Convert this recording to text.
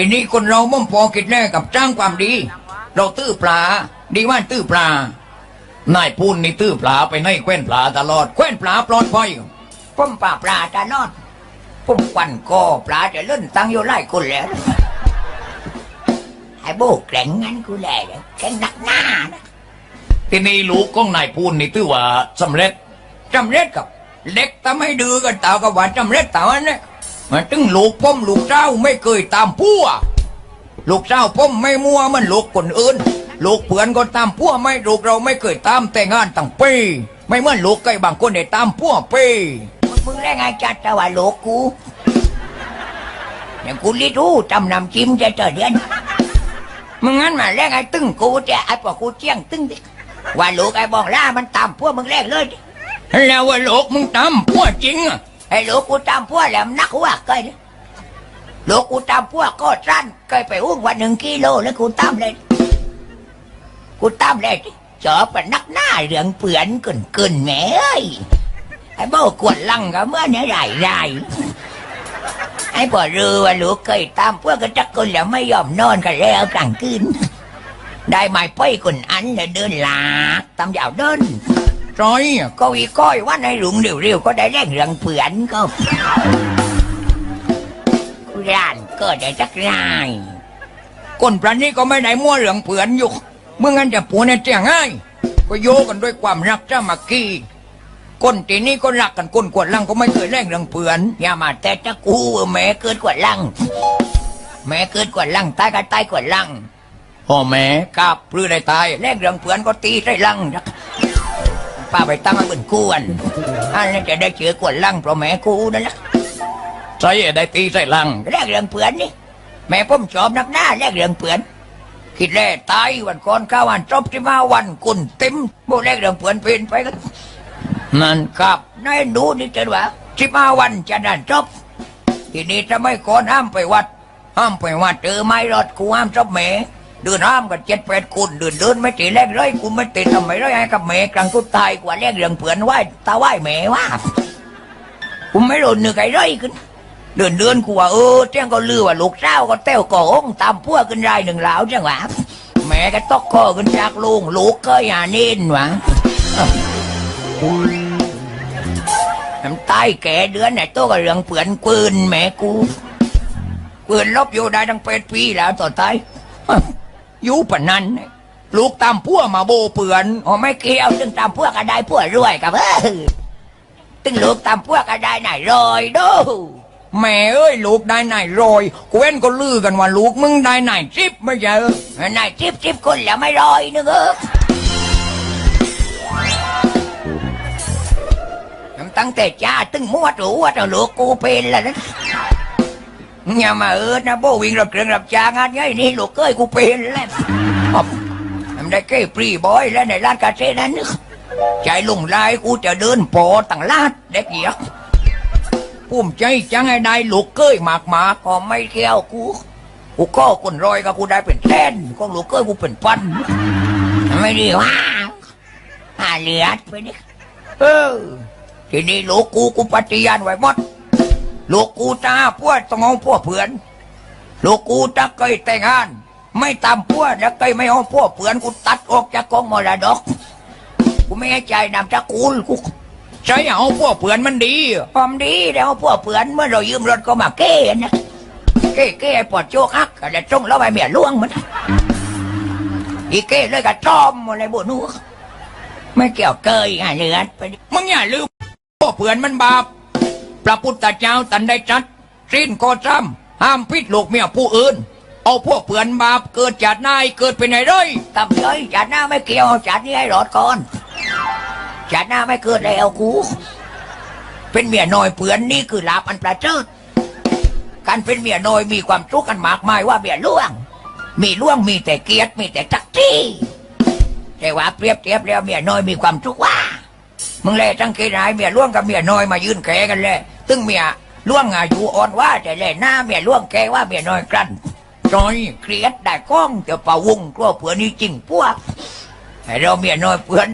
ทีนี้คนเราม่อมพอกิดแน่กับจ้างความดี เราตื้อปลา ดีว่าตื้อปลานายพูนนี่ตื้อปลาไปในแคว้นปลาตลอดแคว้นปลาปลอดภัยป้มป่าปลาจะนอดป้มควันก็ปลาจะเล่นตังอยู่ไล่คนแล้วไอ้โบกแกร่งงั้นกูแหละแกร่งหนักหน้านะทีนี้ลูกของนายพูนนี่ตื้อว่าสำเร็จสำเร็จกับเด็กทำให้ดื้อกันตากับว่าสำเร็จตาวันเนี่ย มันตึงลูกป้มลูกเจ้าไม่เคยตามพัวลูกเจ้าป้มไม่มัวมันลูกคนอื่น ลูกเพื่อนก็ตามพัวไม่ลูกเราไม่เคยตามแต่งงานตั้งปีไม่เหมือนลูกไก่บางคนได้ตามพัวปีมึงมึงแรงไงจัดแต่ว่าโลกกูอย่างกูรีรู้จำนำจิ้มจะเจอเดือนมึงงั้นมาแรงไงตึ้งกูจะไอ้พวกกูเจียงตึ้งดิว่าลูกไอ้บองล่ามันตามพวกมึงแรกเลยดิแล้วว่าลูกมึงตามพัวจริงอะ ไอ้ลูกกูตามพวกแหลมนักว่าเคยดิลูกกูตามพวกก็สั้นเคยไปอุ้งวันหนึ่งกิโลแล้วกูตามเลย กูตามเลยเจอเป็นนักหน้าเรื่องเปือนกึ่นกึ่นแหม่เอ้ยไอ้โบกวนลังก็เมื่อเนี่ยไรไรไอ้บ่รู้ว่าลูกเคยตามพวกกันจักคนแล้วไม่ยอมนอนกันแล้วกลางคืนได้ไม้ไปคนอันแล้วเดินลาตามยาวเดิน ร้อยอะก็วีก้อยว่าในหลุงเร็วๆก็ได้แรงเรื่องเปือนก็ร้านก็ได้จักรายคนพระนี้ก็ไม่ได้มั่วเหลืองเผือนอยู่เมื่องั้นจะผัวเนี่ยเจียงง่ายก็โยกันด้วยความรักจ้ามักกี้คนทีนี้ก็รักกันคนกวดลังก็ไม่เคยแรงเรื่องเผือนอย่ามาแต่ตะกูแม่เกิดกว่าลังแม่เกิดกว่าลังตายก็ตายกว่าลังพ่อแม่กาบปลื้อได้ตายแรกเรื่องเพื่อนก็ตีใส่ลังนะ ป้าไปตั้งให้เป็นกวนอันนั้นจะได้เจอกว่าลังเพราะแม่กูนั่นแหละใส่ได้ตีใส่ลังแรกเรื่องเพื่อนนี่แม่ผมชอบนักหน้าแรกเรื่องเพื่อนคิดแล่ตายวันก่อนข้าวันจบที่มาวันกุนเต็มโบแรกเรื่องเพื่อนเป็นไปกันนั่นครับนายดูนี่จะว่าสิบห้าวันจะนั่นจบ ทีนี้จะไม่ก่อนห้ามไปวัด ห้ามไปวัดเจอไม้รถกูห้ามจบเม เดินห้ามกันเจ็ดแปดคนเดินเดินไม่ตีแรกเลยกูไม่ติดทำไมเลยให้กับเมกลางทุกตายกว่าแรกเรื่องเผื่อนไหวตาไหวเมว่ากูไม่โดนเนึกไอ้เลยขึ้นเดินเดินกูว่าเออเจ้งก็ลือว่าลูกเจ้าก็เต้วก่องตามพวกขึ้นรายหนึ่งเหลาจังหวะแม่ก็ตอกคอขึ้นจากลุงลูกก็อย่าเน้นหวะน้ำตายแก่เดือนไหนตัวกับเรื่องเปื่อนปืนแม่กูปืนลบอยู่ได้ตั้งเป็ดปีแล้วต่อตาย อยู่ปะนั้น ลูกตามพัวมาโบเปือนอ๋อไม่เกี่ยวตึงตามพวกกระไดพวรวยกับเออตึงลูกตามพวกกระไดไหนรอยดูแม่เอ้ยลูกได้นายรอยกูเว้นก็ลือกันว่าลูกมึงได้นายจิบไม่ใช่เหนายทิพทิพคนแล้วไม่รอยนึกเออตั้งแต่จ้าตึงมัวรู้ว่าเจ้าลูกกูเป็นแล้วนะ อย่ามาเออนะโบวิ่งรับเครื่องรับจ้างงานไงนี่ลูกเอ้ยกูเป็นแล้วทำได้แค่ปรีบอยแล้วในร้านกาเฟ่นั้นใจลุงลายกูจะเดินโปอต่างลาดเด็กเหี้ยภูมิใจจังไอ้ได้ลูกเก้ยมากหมาก็ไม่เกี่ยวกูกูก็คนรอยกับกูได้เป็นแสนก็ลูกเอ้ยกูเป็นพันไม่ดีว่าหาเหลือดไปดิเออทีนี้ลูกกูกูปฏิญาณไว้หมด ลูกกูจ้าพวดต้องเอาพวกเพื่อนลูกกูจะเคยแต่งงาน ไม่ตามพวดแล้วเคยไม่เอาพวกเพื่อนกูตัดออกจากกองมรดกกูไม่ให้ใจนำจากกูกูใช้เอาพวกเปือนมันดีความดีแล้วพวกเพื่อนเมื่อเรายืมรถก็มาเก้นะเก้เก้ปวดโจกฮักก็จะจงแล้วไปเมียล่วงมันอีเก้เลยก็จอมอะไรบุนูไม่เกี่ยวเกยอะเลือดไปมึงอย่าลืมพวกเปือนมันบาป ระพุทธเจ้าตันได้จัดสิ้นก็จำห้ามพิษลูกเมียผู้อื่น เอาพวกเปือนบาปเกิดจากนายเกิดเป็นไงเลยตำเลยจัดหน้าไม่เกี่ยวจัดนี่ให้รอดก่อนจัดหน้าไม่เกิดแล้วกู เป็นเมียน้อยเปือนนี่คือลาบอันประเจิดการเป็นเมียน้อยมีความทุกข์กันมากมายว่าเมียล่วง มีล่วงมีแต่เกียรติมีแต่จักจี้แต่ว่าเปรียบเทียบแล้วเมียน้อยมีความทุกข์ว่า มึงเลยตั้งเกณฑ์ไหนเมียล่วงกับเมียน้อยมายืนแข่กันเลย ตึงเมียล่วงอายุอ่อนว่าแต่เลยหน้าเมียล่วงแกว่าเมียน้อยกลั้นจอยเครียดได้ก้องเดี๋ยวป่าวงกลัวเผื่อนี่จริงพวกให้เราเมียน้อยเพื่อน